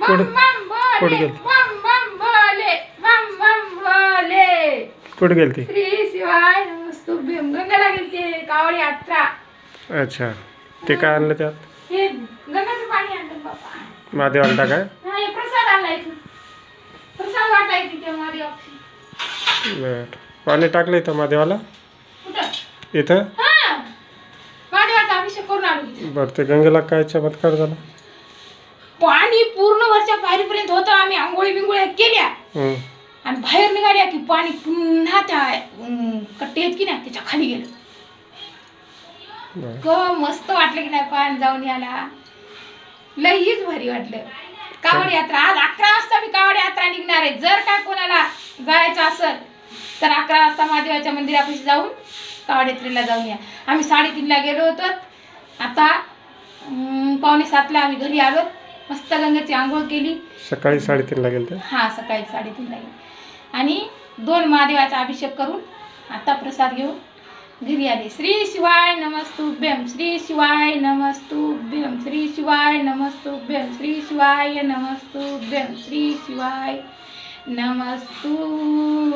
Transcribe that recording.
कुठं बम बम कुठं गेली? श्री शिवाय गेलते कावडी यात्रा. अच्छा. ते काय आणलं त्यात? हे गंगाचं पाणी आणलं बाबा. महादेवाला टाकाय प्रसाद आणला इथून. प्रसाद वाटायची ते माझी बर. पाणी टाकलं इथं महादेवाला? कुठं? इथं? हा. महादेवाचा अभिषेक करून आलो इथे. बरं ते गंगेला काय चमत्कार झाला? पाणी पूर्ण वरच्या पायरीपर्यंत होतं. आम्ही आंघोळी बिंगोळ्या केल्या. आणि बाहेर निघाल्या की पाणी पुन्हा त्या कट्टे आहेत की नाही त्याच्याखाली गेलं. क मस्त वाटलं की नाही पाणी जाऊन याला लईच भारी वाटलं. कावड यात्रा. आज अकरा वाजता मी कावड यात्रा निघणार आहे. जर काय कोणाला जायचं असेल तर अकरा वाजता महादेवाच्या मंदिरापाशी जाऊन कावड यात्रेला जाऊन या. आम्ही साडेतीनला गेलो होतो. आता पावणे सातला आम्ही घरी आलो. मस्त गंगेची आंघोळ केली. सकाळी साडेतीनला गेलं ते हा सकाळी साडेतीनला गेली. आणि दोन महादेवाचा अभिषेक करून आता प्रसाद घेऊन घरी आले. श्री शिवाय नमस्तुभ्यम श्री शिवाय नमस्तुभ्यम श्री शिवाय नमस्तुभ्यम श्री शिवाय नमस्तुभ्यम श्री शिवाय नमस्तुभ्यम